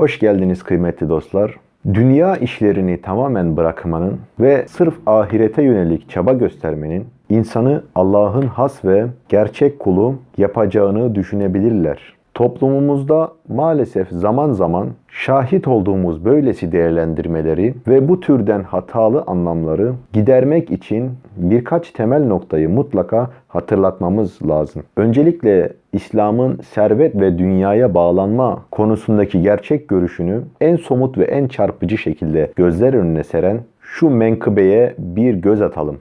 Hoş geldiniz kıymetli dostlar. Dünya işlerini tamamen bırakmanın ve sırf ahirete yönelik çaba göstermenin insanı Allah'ın has ve gerçek kulu yapacağını düşünebilirler. Toplumumuzda maalesef zaman zaman şahit olduğumuz böylesi değerlendirmeleri ve bu türden hatalı anlamları gidermek için birkaç temel noktayı mutlaka hatırlatmamız lazım. Öncelikle İslam'ın servet ve dünyaya bağlanma konusundaki gerçek görüşünü en somut ve en çarpıcı şekilde gözler önüne seren şu menkıbeye bir göz atalım.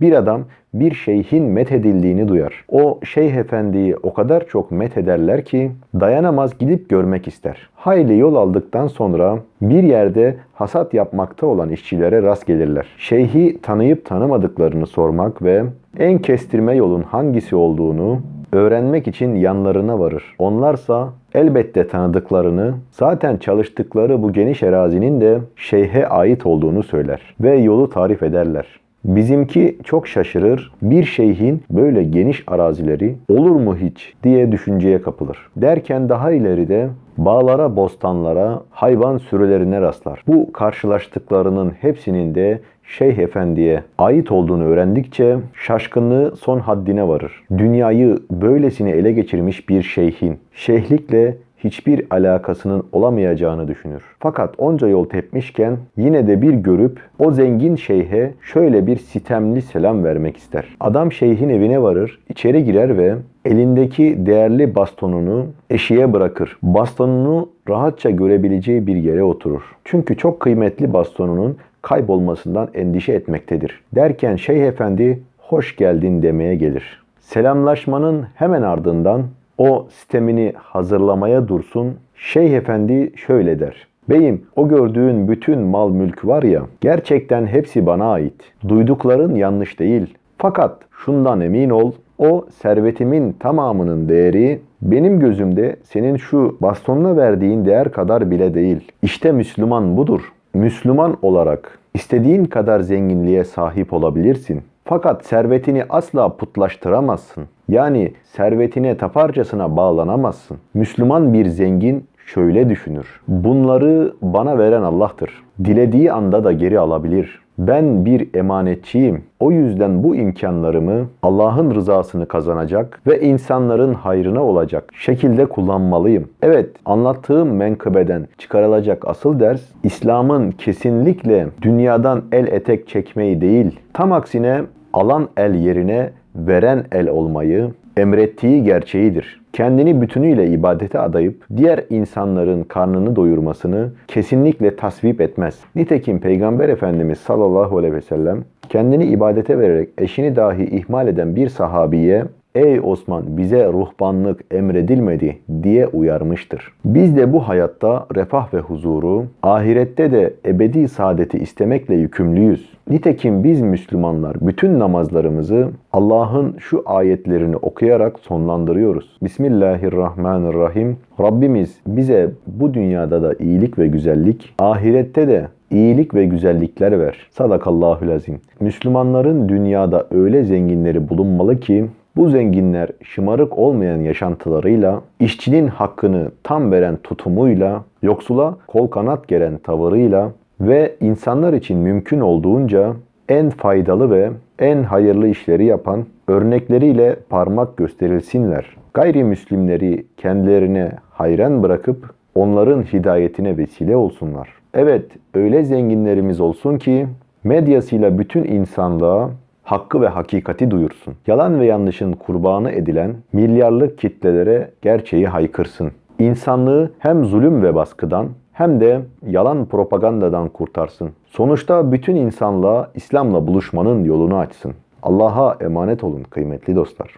Bir adam bir şeyhin methedildiğini duyar. O şeyh efendiyi o kadar çok methederler ki dayanamaz gidip görmek ister. Hayli yol aldıktan sonra bir yerde hasat yapmakta olan işçilere rast gelirler. Şeyhi tanıyıp tanımadıklarını sormak ve en kestirme yolun hangisi olduğunu öğrenmek için yanlarına varır. Onlarsa elbette tanıdıklarını, zaten çalıştıkları bu geniş erazinin de şeyhe ait olduğunu söyler ve yolu tarif ederler. Bizimki çok şaşırır. Bir şeyhin böyle geniş arazileri olur mu hiç diye düşünceye kapılır. Derken daha ileride bağlara, bostanlara, hayvan sürülerine rastlar. Bu karşılaştıklarının hepsinin de Şeyh Efendi'ye ait olduğunu öğrendikçe şaşkınlığı son haddine varır. Dünyayı böylesine ele geçirmiş bir şeyhin şeyhlikle hiçbir alakasının olamayacağını düşünür. Fakat onca yol tepmişken yine de bir görüp o zengin şeyhe şöyle bir sitemli selam vermek ister. Adam şeyhin evine varır, içeri girer ve elindeki değerli bastonunu eşiğe bırakır. Bastonunu rahatça görebileceği bir yere oturur. Çünkü çok kıymetli bastonunun kaybolmasından endişe etmektedir. Derken Şeyh Efendi hoş geldin demeye gelir. Selamlaşmanın hemen ardından o sistemini hazırlamaya dursun. Şeyh Efendi şöyle der. Beyim o gördüğün bütün mal mülk var ya gerçekten hepsi bana ait. Duydukların yanlış değil. Fakat şundan emin ol o servetimin tamamının değeri benim gözümde senin şu bastonuna verdiğin değer kadar bile değil. İşte Müslüman budur. Müslüman olarak istediğin kadar zenginliğe sahip olabilirsin. Fakat servetini asla putlaştıramazsın. Yani servetine taparcasına bağlanamazsın. Müslüman bir zengin şöyle düşünür. Bunları bana veren Allah'tır. Dilediği anda da geri alabilir. Ben bir emanetçiyim. O yüzden bu imkanlarımı Allah'ın rızasını kazanacak ve insanların hayrına olacak şekilde kullanmalıyım. Evet, anlattığım menkıbeden çıkarılacak asıl ders İslam'ın kesinlikle dünyadan el etek çekmeyi değil, tam aksine alan el yerine veren el olmayı emrettiği gerçeğidir. Kendini bütünüyle ibadete adayıp diğer insanların karnını doyurmasını kesinlikle tasvip etmez. Nitekim Peygamber Efendimiz sallallahu aleyhi ve sellem kendini ibadete vererek eşini dahi ihmal eden bir sahabiye Ey Osman bize ruhbanlık emredilmedi diye uyarmıştır. Biz de bu hayatta refah ve huzuru, ahirette de ebedi saadeti istemekle yükümlüyüz. Nitekim biz Müslümanlar bütün namazlarımızı Allah'ın şu ayetlerini okuyarak sonlandırıyoruz. Bismillahirrahmanirrahim. Rabbimiz bize bu dünyada da iyilik ve güzellik, ahirette de iyilik ve güzellikler ver. Sadakallahül azim. Müslümanların dünyada öyle zenginleri bulunmalı ki bu zenginler şımarık olmayan yaşantılarıyla, işçinin hakkını tam veren tutumuyla, yoksula kol kanat geren tavırıyla ve insanlar için mümkün olduğunca en faydalı ve en hayırlı işleri yapan örnekleriyle parmak gösterilsinler. Gayrimüslimleri kendilerine hayran bırakıp onların hidayetine vesile olsunlar. Evet, öyle zenginlerimiz olsun ki medyasıyla bütün insanlığa hakkı ve hakikati duyursun. Yalan ve yanlışın kurbanı edilen milyarlık kitlelere gerçeği haykırsın. İnsanlığı hem zulüm ve baskıdan hem de yalan propagandadan kurtarsın. Sonuçta bütün insanlığa İslam'la buluşmanın yolunu açsın. Allah'a emanet olun kıymetli dostlar.